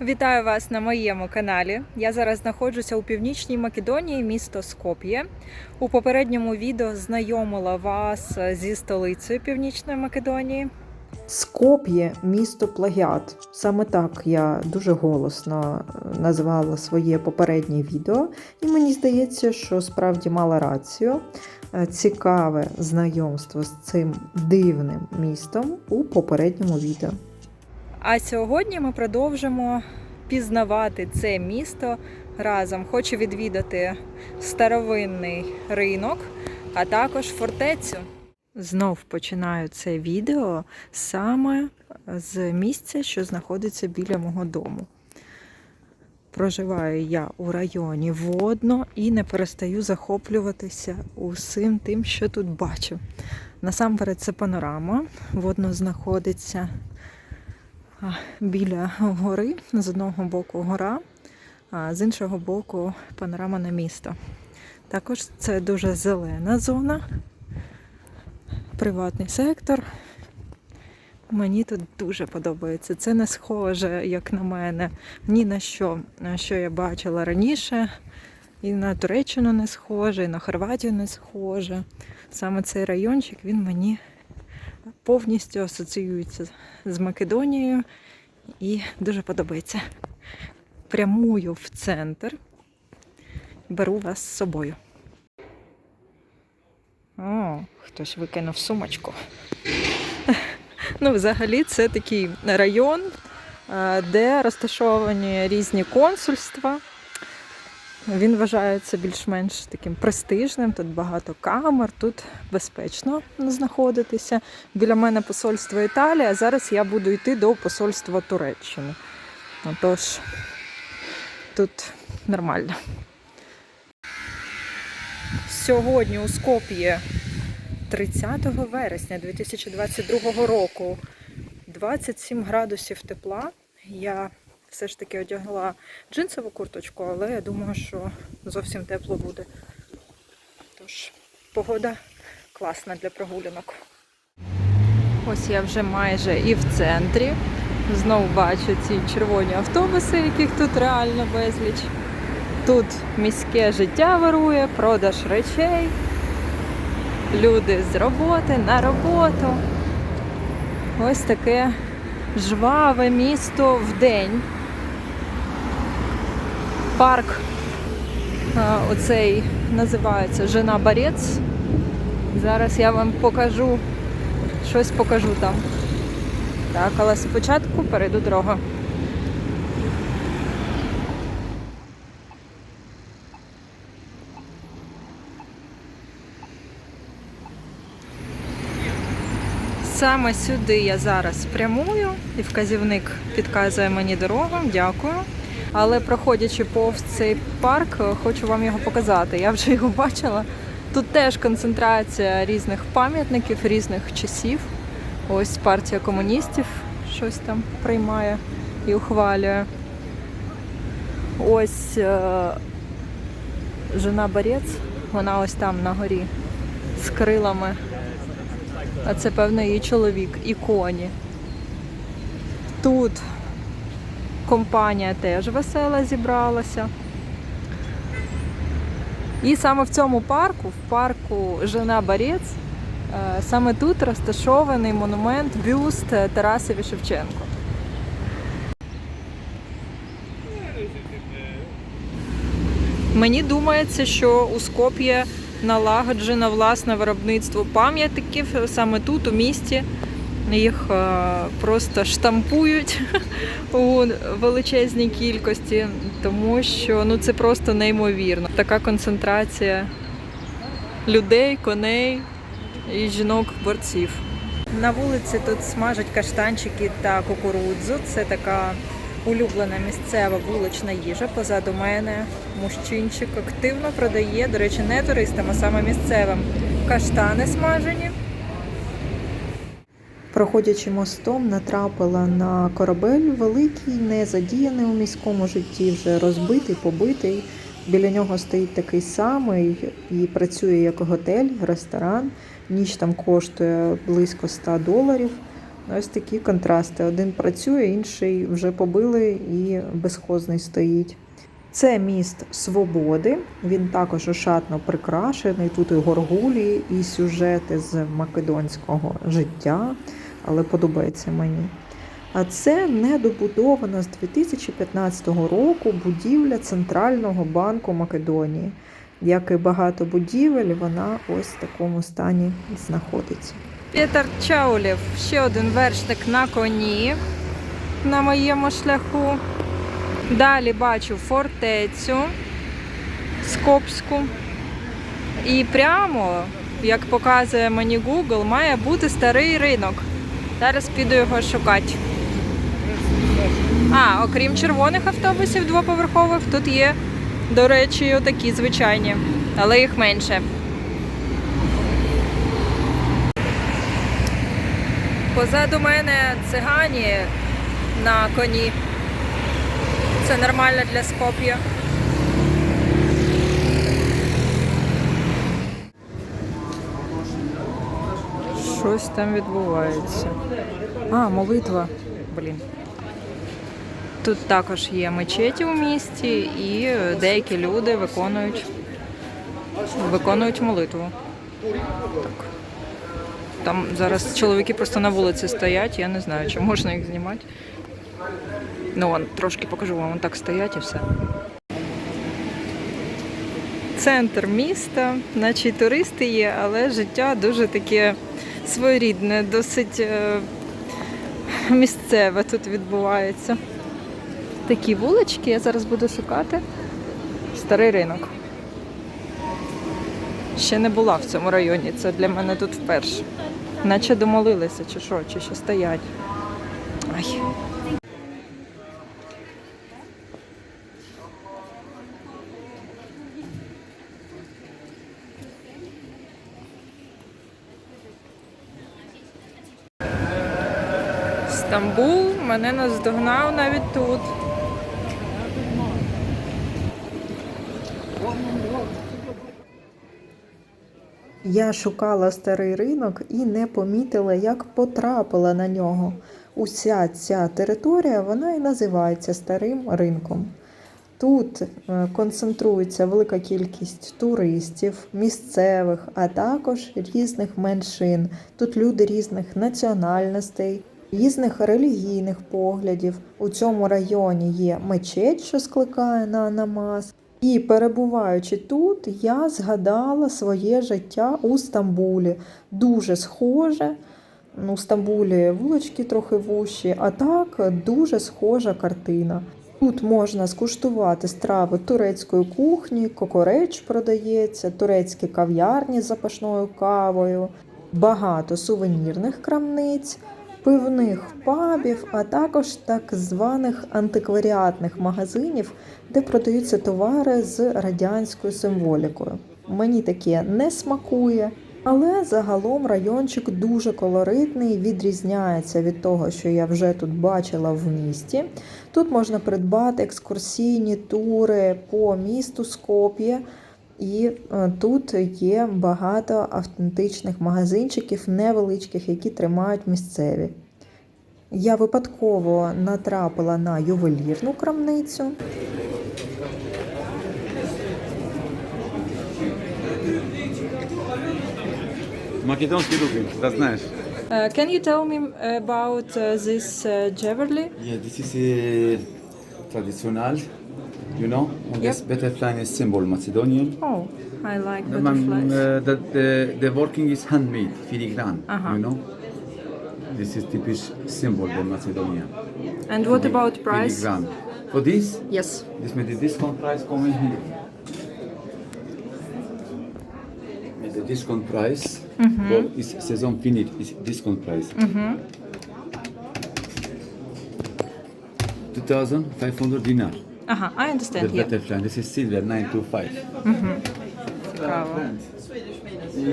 Вітаю вас на моєму каналі. Я зараз знаходжуся у північній Македонії, місто Скоп'є. У попередньому відео знайомила вас зі столицею Північної Македонії. Скоп'є місто плагіат. Саме так я дуже голосно е, назвала своє попереднє відео, і мені здається, що справді мала рацію. Е, Цікаве знайомство з цим дивним містом у попередньому відео. А сьогодні ми продовжимо пізнавати це місто разом. Хочу відвідати старовинний ринок, а також фортецю. Знов починаю це відео саме з місця, що знаходиться біля мого дому. Проживаю я у районі водно і не перестаю захоплюватися усім тим, що тут бачу. Насамперед, це панорама. Водно знаходиться біля гори. З одного боку гора, а з іншого боку панорама на місто. Також це дуже зелена зона, приватний сектор. Мені тут дуже подобається. Це не схоже, як на мене, ні на що, на що я бачила раніше. І на Туреччину не схоже, і на Хорватію не схоже. Саме цей райончик він мені повністю асоціюється з Македонією і дуже подобається. Прямую в центр, беру вас з собою. О, хтось викинув сумочку. Ну, взагалі, це такий район, де розташовані різні консульства. Він вважається більш-менш таким престижним. Тут багато камер, тут безпечно знаходитися. Біля мене посольство Італії, а зараз я буду йти до посольства Туреччини. Тож тут нормально. Сьогодні у Скоп'є 30 вересня 2022 року 27 градусів тепла. Я все ж таки одягла джинсову курточку, але я думаю, що зовсім тепло буде. Тож, погода класна для прогулянок. Ось я вже майже і в центрі. Знову бачу ці червоні автобуси, яких тут реально безліч. Тут міське життя вирує, продаж речей. Люди з роботи на роботу. Ось таке жваве місто в день. Парк оцей називається Жена Борець. Зараз я вам покажу, щось покажу там. Так, але спочатку перейду дорогу. Саме сюди я зараз прямую, і вказівник підказує мені дорогу. Дякую. Але проходячи повз цей парк, хочу вам його показати. Я вже його бачила. Тут теж концентрація різних пам'ятників, різних часів. Ось партія комуністів щось там приймає і ухвалює. Ось е, жена Борець, вона ось там на горі з крилами. А це, певно, її чоловік і коні. Тут компанія теж весела зібралася. І саме в цьому парку, в парку Жена Борець, е, саме тут розташований монумент бюст Тарасові Шевченко. Мені думається, що у Скоп'є налагоджено власне виробництво пам'ятників саме тут, у місті. Їх е, просто штампують у величезній кількості, тому що ну, це просто неймовірно. Така концентрація людей, коней і жінок-борців. На вулиці тут смажать каштанчики та кукурудзу. Це така улюблена місцева вулична їжа. Позаду мене мужчинчик активно продає, до речі, не туристам, а саме місцевим каштани смажені. Проходячи мостом, натрапила на корабель великий, не задіяний у міському житті, вже розбитий, побитий. Біля нього стоїть такий самий і працює як готель, ресторан. Ніч там коштує близько 100 доларів. Ось такі контрасти. Один працює, інший вже побили і безхозний стоїть. Це міст Свободи. Він також ошатно прикрашений. Тут і горгулі, і сюжети з македонського життя, але подобається мені. А це недобудована з 2015 року будівля Центрального банку Македонії. Як і багато будівель, вона ось в такому стані знаходиться. Петр Чаулєв, ще один вершник на коні на моєму шляху. Далі бачу фортецю Скопську. І прямо, як показує мені Google, має бути старий ринок. Зараз піду його шукати. А, окрім червоних автобусів двоповерхових, тут є, до речі, отакі звичайні, але їх менше. Позаду мене цигані на коні. Це нормально для Скоп'я. Щось там відбувається. А, молитва. Блін. Тут також є мечеті у місті, і деякі люди виконують, виконують молитву. Так. Там зараз чоловіки просто на вулиці стоять, я не знаю, чи можна їх знімати. Ну, вон, трошки покажу вам, вон так стоять і все. Центр міста, наче й туристи є, але життя дуже таке своєрідне, досить е, місцеве тут відбувається. Такі вулички я зараз буду шукати. Старий ринок. Ще не була в цьому районі, це для мене тут вперше. Наче домолилися, чи що, чи ще стоять. Ай. Мене наздогнав навіть тут. Я шукала старий ринок і не помітила, як потрапила на нього. Уся ця територія вона і називається старим ринком. Тут е, концентрується велика кількість туристів, місцевих, а також різних меншин. Тут люди різних національностей, різних релігійних поглядів. У цьому районі є мечеть, що скликає на намаз. І перебуваючи тут, я згадала своє життя у Стамбулі. Дуже схоже. Ну, у Стамбулі вулички трохи вущі, а так дуже схожа картина. Тут можна скуштувати страви турецької кухні, кокореч продається, турецькі кав'ярні з запашною кавою, багато сувенірних крамниць, пивних пабів, а також так званих антикваріатних магазинів, де продаються товари з радянською символікою. Мені таке не смакує. Але загалом райончик дуже колоритний, відрізняється від того, що я вже тут бачила в місті. Тут можна придбати екскурсійні тури по місту Скоп'є, і е, тут є багато автентичних магазинчиків, невеличких, які тримають місцеві. Я випадково натрапила на ювелірну крамницю. Македонский рубль, да знаешь. Uh, can you tell me about uh, this uh, jewelry? Yeah, this is a traditional, you know, and this Yep. butterfly is symbol Macedonian. Oh, I like The, butterflies. uh, the, the, the working is handmade, filigran, Uh-huh. you know. This is typical symbol of Macedonia. And what Fili- about price? Filigran. For this, Yes. this may the discount price coming here. With the discount price, well, is season finished, is discount price. 2,500 dinar. Ага, I The understand. Yeah. butterfly, this is silver 925. Цікаво.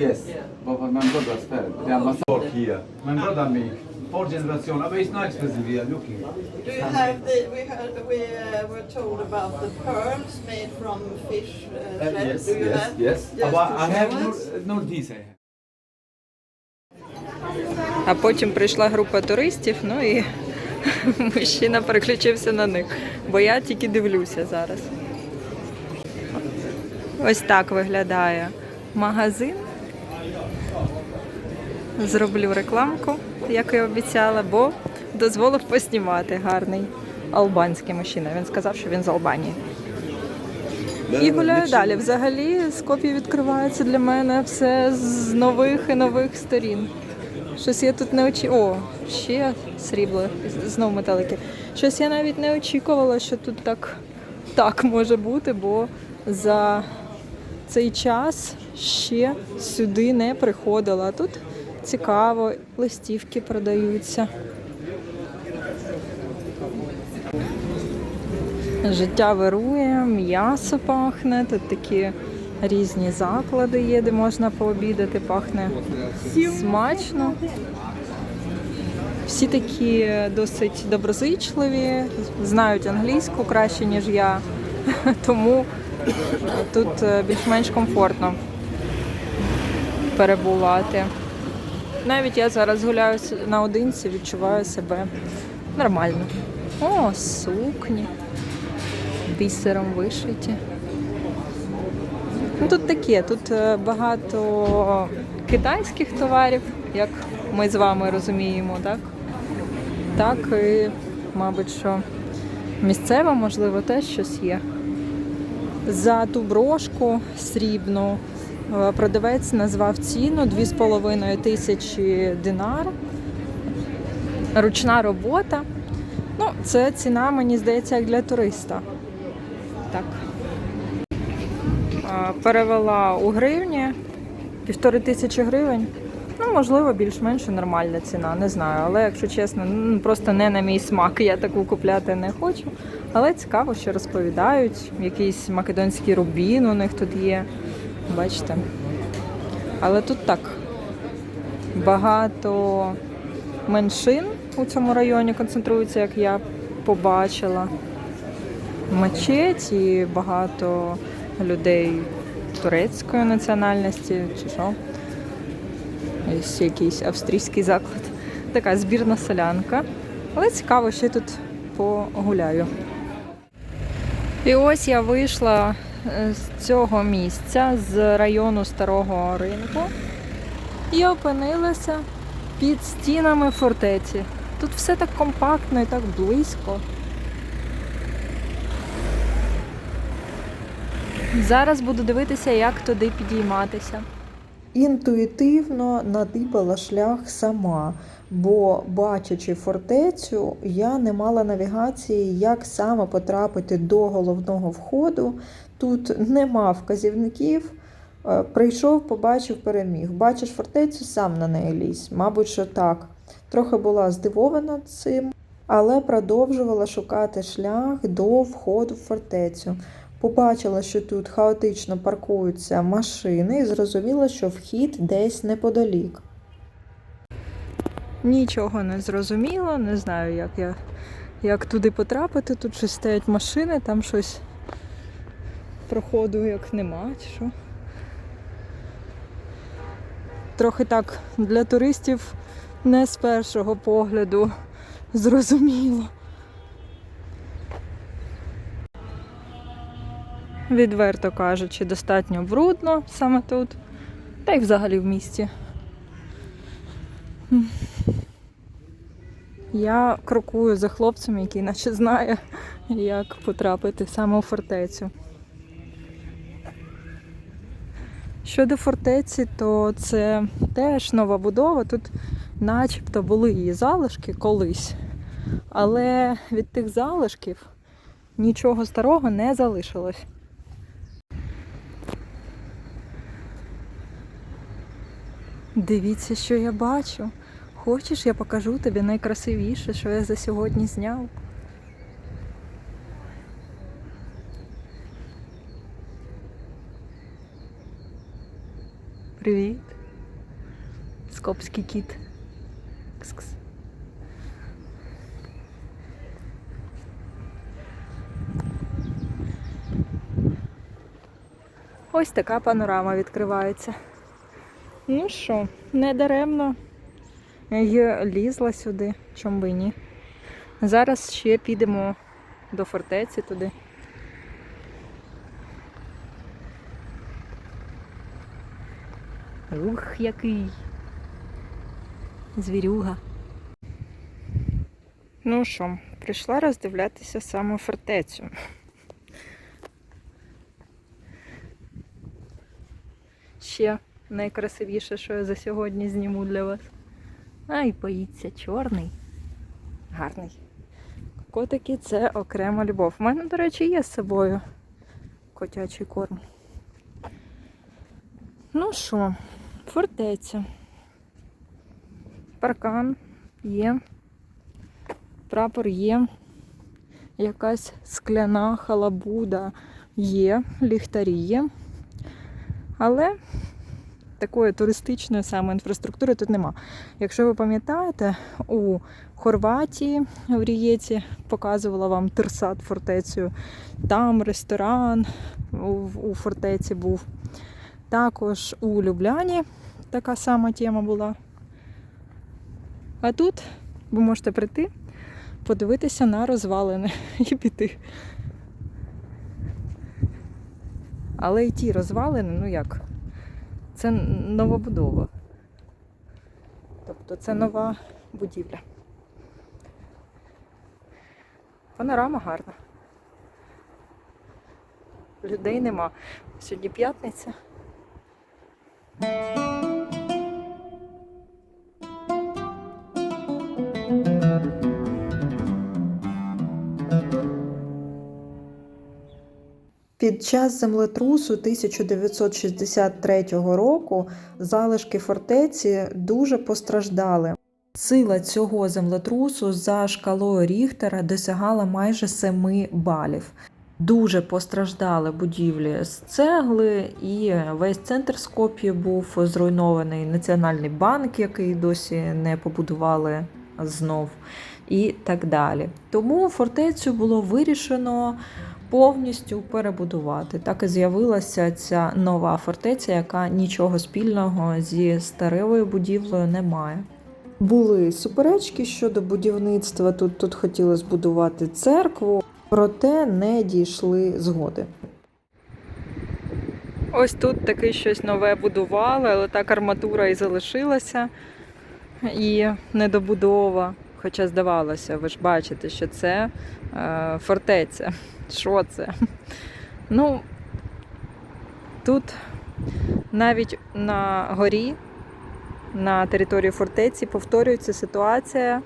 Yes, but my brother's friend. They are work here. My brother me. Four generation. But it's not expensive. We are looking. Do you have the, we heard, we uh, were told about the pearls made from fish uh, Uh, yes, Do you yes, have? yes. Just But I have no, no this. I have. А потім прийшла група туристів, ну і мужчина переключився на них, бо я тільки дивлюся зараз. Ось так виглядає магазин. Зроблю рекламку, як і обіцяла, бо дозволив поснімати гарний албанський мужчина. Він сказав, що він з Албанії. І гуляю далі. Взагалі Скоп'я відкривається для мене все з нових і нових сторін. Щось я тут не очі... О, ще срібло, знов металики. Щось я навіть не очікувала, що тут так, так може бути, бо за цей час ще сюди не приходила. Тут цікаво, листівки продаються. Життя вирує, м'ясо пахне, тут такі різні заклади є, де можна пообідати, пахне смачно. Всі такі досить доброзичливі, знають англійську краще, ніж я, тому тут е, більш-менш комфортно перебувати. Навіть я зараз гуляю наодинці, відчуваю себе нормально. О, сукні бісером вишиті. Ну, тут таке, тут е, багато китайських товарів, як ми з вами розуміємо, так? Так, і, мабуть, що місцево, можливо, теж щось є. За ту брошку срібну е, продавець назвав ціну 2,5 тисячі динар. Ручна робота. Ну, це ціна, мені здається, як для туриста. Так. Перевела у гривні півтори тисячі гривень. Ну, можливо, більш-менш нормальна ціна, не знаю. Але, якщо чесно, просто не на мій смак. Я таку купляти не хочу. Але цікаво, що розповідають. Якийсь македонський рубін у них тут є. Бачите. Але тут так. Багато меншин у цьому районі концентруються, як я побачила. Мечеть і багато людей турецької національності, чи що. Ось якийсь австрійський заклад. Така збірна солянка. Але цікаво, ще тут погуляю. І ось я вийшла е, з цього місця, з району старого ринку, і опинилася під стінами фортеці. Тут все так компактно і так близько. Зараз буду дивитися, як туди підійматися. Інтуїтивно надибала шлях сама, бо, бачачи фортецю, я не мала навігації, як саме потрапити до головного входу. Тут нема вказівників. Е, Прийшов, побачив, переміг. Бачиш фортецю, сам на неї лізь. Мабуть, що так. Трохи була здивована цим, але продовжувала шукати шлях до входу в фортецю. Побачила, що тут хаотично паркуються машини, і зрозуміла, що вхід десь неподалік. Нічого не зрозуміло, не знаю, як я як туди потрапити. Тут щось стоять машини, там щось проходу як нема, чи що. Трохи так для туристів не з першого погляду зрозуміло. Відверто кажучи, достатньо брудно саме тут, та й взагалі в місті. Я крокую за хлопцем, який наче знає, як потрапити саме у фортецю. Щодо фортеці, то це теж нова будова. Тут начебто були її залишки колись. Але від тих залишків нічого старого не залишилось. Дивіться, що я бачу. Хочеш, я покажу тобі найкрасивіше, що я за сьогодні зняв. Привіт. Скопський кіт. Кс-кс. Ось така панорама відкривається. Ну що, не даремно і лізла сюди, чом би ні. Зараз ще підемо до фортеці туди. Ух, який звірюга. Ну що, прийшла роздивлятися саме фортецю. Ще найкрасивіше, що я за сьогодні зніму для вас. Ай, боїться, чорний. Гарний. Котики це окрема любов. У мене, до речі, є з собою котячий корм. Ну що, фортеця. Паркан є. Прапор є. Якась скляна халабуда є, ліхтарі є. Але такої туристичної саме інфраструктури тут нема. Якщо ви пам'ятаєте, у Хорватії в Рієці показувала вам Терсат фортецю. Там ресторан у, фортеці був. Також у Любляні така сама тема була. А тут ви можете прийти, подивитися на розвалини і піти. Але й ті розвалини, ну як, це новобудова. Тобто це нова будівля. Панорама гарна. Людей нема. Сьогодні п'ятниця. Під час землетрусу 1963 року залишки фортеці дуже постраждали. Сила цього землетрусу за шкалою Ріхтера досягала майже 7 балів. Дуже постраждали будівлі з цегли, і весь центр Скоп'ї був зруйнований Національний банк, який досі не побудували знов, і так далі. Тому фортецю було вирішено повністю перебудувати. Так і з'явилася ця нова фортеця, яка нічого спільного зі старою будівлею не має. Були суперечки щодо будівництва. Тут, тут хотіли збудувати церкву, проте не дійшли згоди. Ось тут таке щось нове будували, але так арматура і залишилася. І недобудова. Хоча здавалося, ви ж бачите, що це е, фортеця. Що це? Ну, тут навіть на горі, на території фортеці, повторюється ситуація,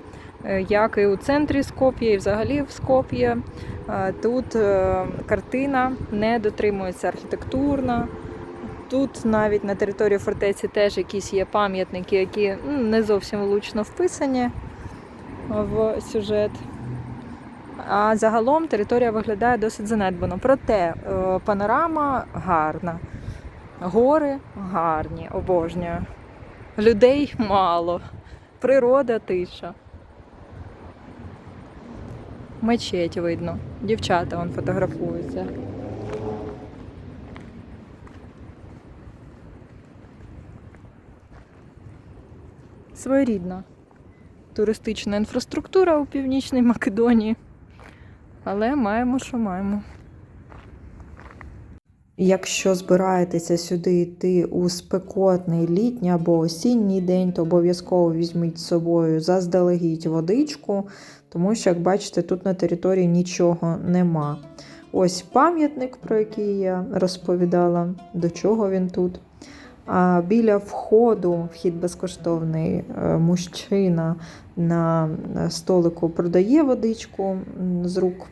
е, як і у центрі Скоп'я, і взагалі в Скоп'є. Е, Тут е, картина не дотримується архітектурна. Тут навіть на території фортеці теж якісь є пам'ятники, які не зовсім влучно вписані в сюжет. А загалом територія виглядає досить занедбано. Проте е, панорама гарна, гори гарні, обожнюю. Людей мало, природа тиша. Мечеть видно. Дівчата вон фотографуються. Своєрідна туристична інфраструктура у Північній Македонії. Але маємо, що маємо. Якщо збираєтеся сюди йти у спекотний літній або осінній день, то обов'язково візьміть з собою заздалегідь водичку, тому що, як бачите, тут на території нічого нема. Ось пам'ятник, про який я розповідала, до чого він тут. А біля входу, вхід безкоштовний, е, мужчина на столику продає водичку з рук.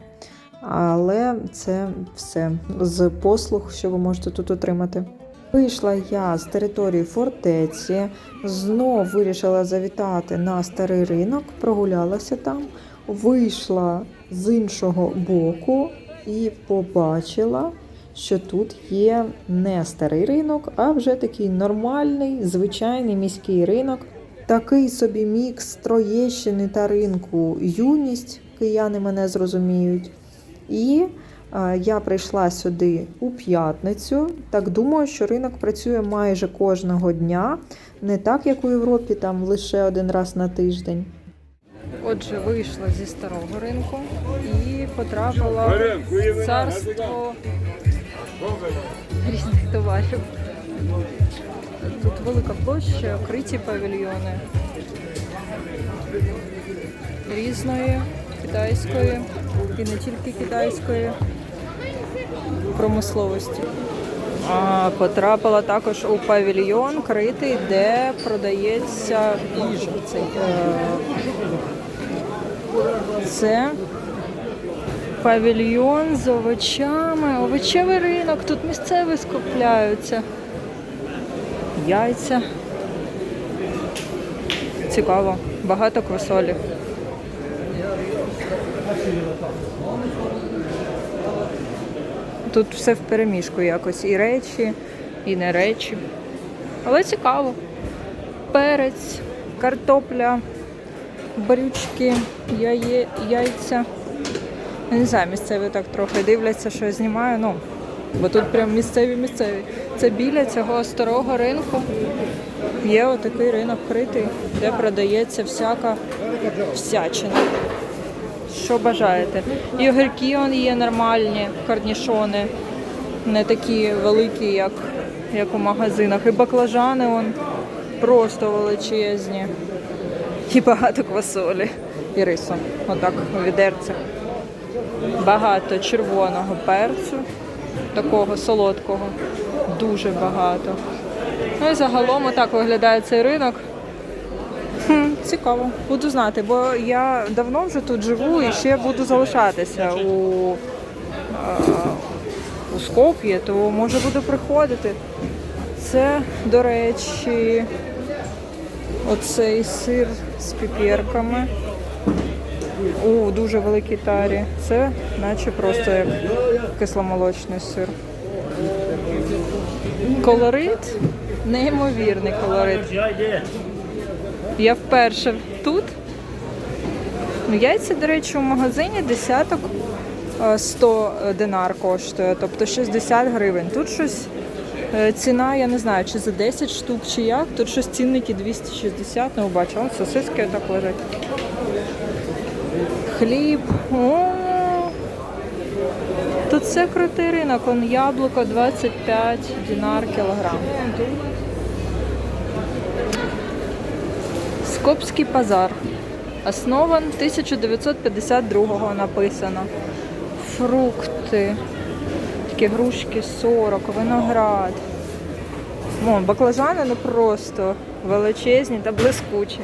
Але це все з послуг, що ви можете тут отримати. Вийшла я з території фортеці, знов вирішила завітати на старий ринок, прогулялася там, вийшла з іншого боку і побачила, що тут є не старий ринок, а вже такий нормальний, звичайний міський ринок. Такий собі мікс Троєщини та ринку юність, кияни мене зрозуміють. І е, я прийшла сюди у п'ятницю. Так думаю, що ринок працює майже кожного дня. Не так, як у Європі, там лише один раз на тиждень. Отже, вийшла зі старого ринку і потрапила в царство різних товарів. Тут велика площа, вкриті павільйони різної китайської і не тільки китайської промисловості. А, потрапила також у павільйон критий, де продається їжа. Це, е, це павільйон з овочами, овочевий ринок. Тут місцеві скупляються. Яйця. Цікаво. Багато квасолів. Тут все в переміжку якось. І речі, і не речі. Але цікаво. Перець, картопля, брючки, яє, яйця. Я не знаю, місцеві так трохи дивляться, що я знімаю. Ну, бо тут прям місцеві місцеві. Це біля цього старого ринку. Є отакий ринок критий, де продається всяка всячина. Що бажаєте? І огірки он є нормальні, корнішони, не такі великі, як, як у магазинах. І баклажани он просто величезні. І багато квасолі. І рису. Отак у відерцях. Багато червоного перцю, такого солодкого. Дуже багато. Ну і загалом отак виглядає цей ринок. Хм, цікаво, буду знати, бо я давно вже тут живу і ще буду залишатися у, е, у Скоп'ї, то може буду приходити. Це, до речі, оцей сир з піпірками у дуже великій тарі. Це наче просто як кисломолочний сир. Колорит, неймовірний колорит. Я вперше тут. Ну, Яйця, до речі, у магазині десяток е, 100 динар коштує, тобто 60 гривень. Тут щось е, ціна, я не знаю, чи за 10 штук, чи як. Тут щось цінники 260, ну бачу, сосиски так лежать. Хліб. О, тут це крутий ринок, он яблуко 25 динар кілограм. Скопський базар. Основан 1952-го написано. Фрукти. Такі грушки 40, виноград. О, баклажани ну просто величезні та блискучі.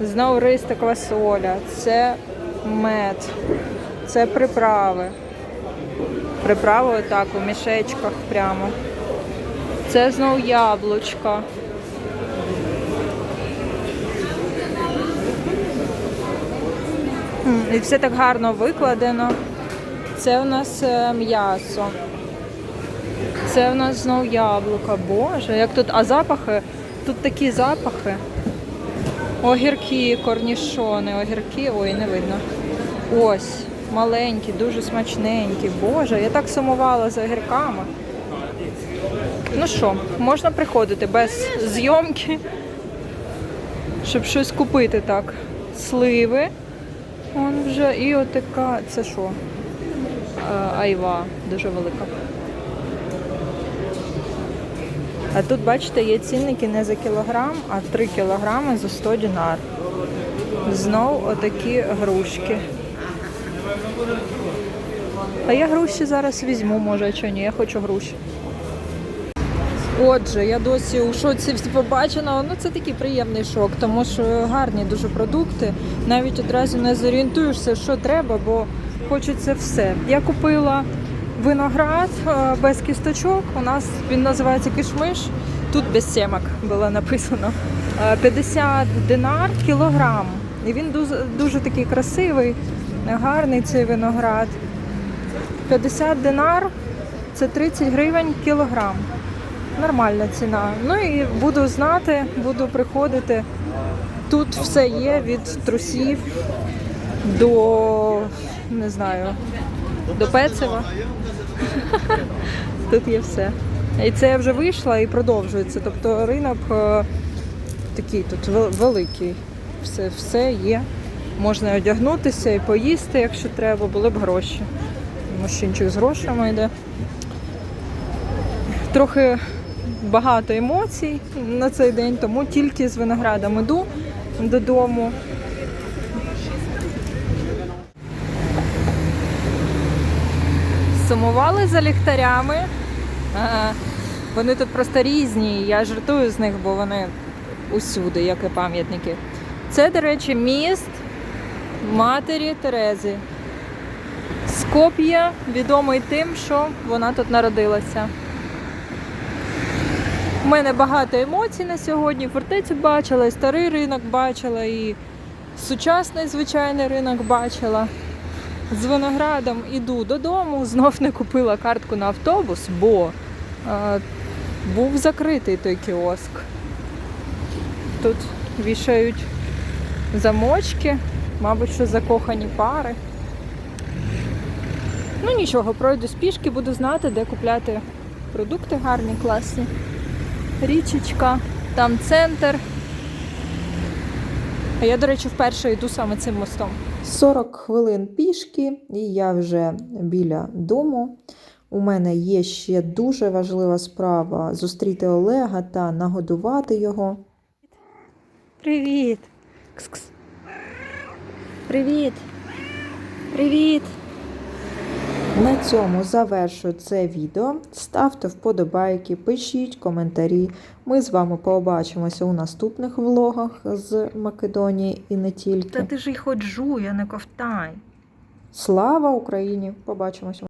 Знову рис та квасоля. Це мед. Це приправи. Приправи отак у мішечках прямо. Це знову яблучка. І все так гарно викладено. Це у нас е, м'ясо. Це у нас знов яблука. Боже, як тут. А запахи? Тут такі запахи. Огірки, корнішони, огірки, ой, не видно. Ось, маленькі, дуже смачненькі. Боже, я так сумувала за огірками. Ну що, можна приходити без зйомки, щоб щось купити так. Сливи. Вон вже і отака, це що? Е, Айва, дуже велика. А тут, бачите, є цінники не за кілограм, а 3 кілограми за 100 динар. Знов отакі грушки. А я груші зараз візьму, може, чи ні, я хочу груші. Отже, я досі у шоці від побаченого. Ну це такий приємний шок, тому що гарні дуже продукти. Навіть одразу не зорієнтуєшся, що треба, бо хочеться все. Я купила виноград е, без кісточок. У нас він називається кишмиш. Тут без сімок було написано. Е, 50 динар кілограм. І він дуже, дуже такий красивий, гарний цей виноград. 50 динар це 30 гривень кілограм. Нормальна ціна. Ну і буду знати, буду приходити. Тут все є від трусів до не знаю, до пецева. Тут є все. І це я вже вийшла і продовжується. Тобто ринок е, такий тут великий. Все, все є. Можна одягнутися і поїсти, якщо треба, були б гроші. Мужчинчик з грошами йде. Трохи багато емоцій на цей день, тому тільки з виноградом іду додому. Сумували за ліхтарями. Вони тут просто різні. Я жартую з них, бо вони усюди, як і пам'ятники. Це, до речі, міст матері Терези. Скоп'я відомий тим, що вона тут народилася. У мене багато емоцій на сьогодні. Фортецю бачила, і старий ринок бачила, і сучасний звичайний ринок бачила. З виноградом іду додому, знов не купила картку на автобус, бо е, був закритий той кіоск. Тут вішають замочки, мабуть, що закохані пари. Ну нічого, пройду спішки, буду знати, де купляти продукти гарні, класні. Річечка, там центр. А я, до речі, вперше йду саме цим мостом. 40 хвилин пішки, і я вже біля дому. У мене є ще дуже важлива справа зустріти Олега та нагодувати його. Привіт. Кс-кс. Привіт. Привіт. На цьому завершую це відео. Ставте вподобайки, пишіть коментарі. Ми з вами побачимося у наступних влогах з Македонії і не тільки. Та ти ж й ходжу, я не ковтай. Слава Україні! Побачимося!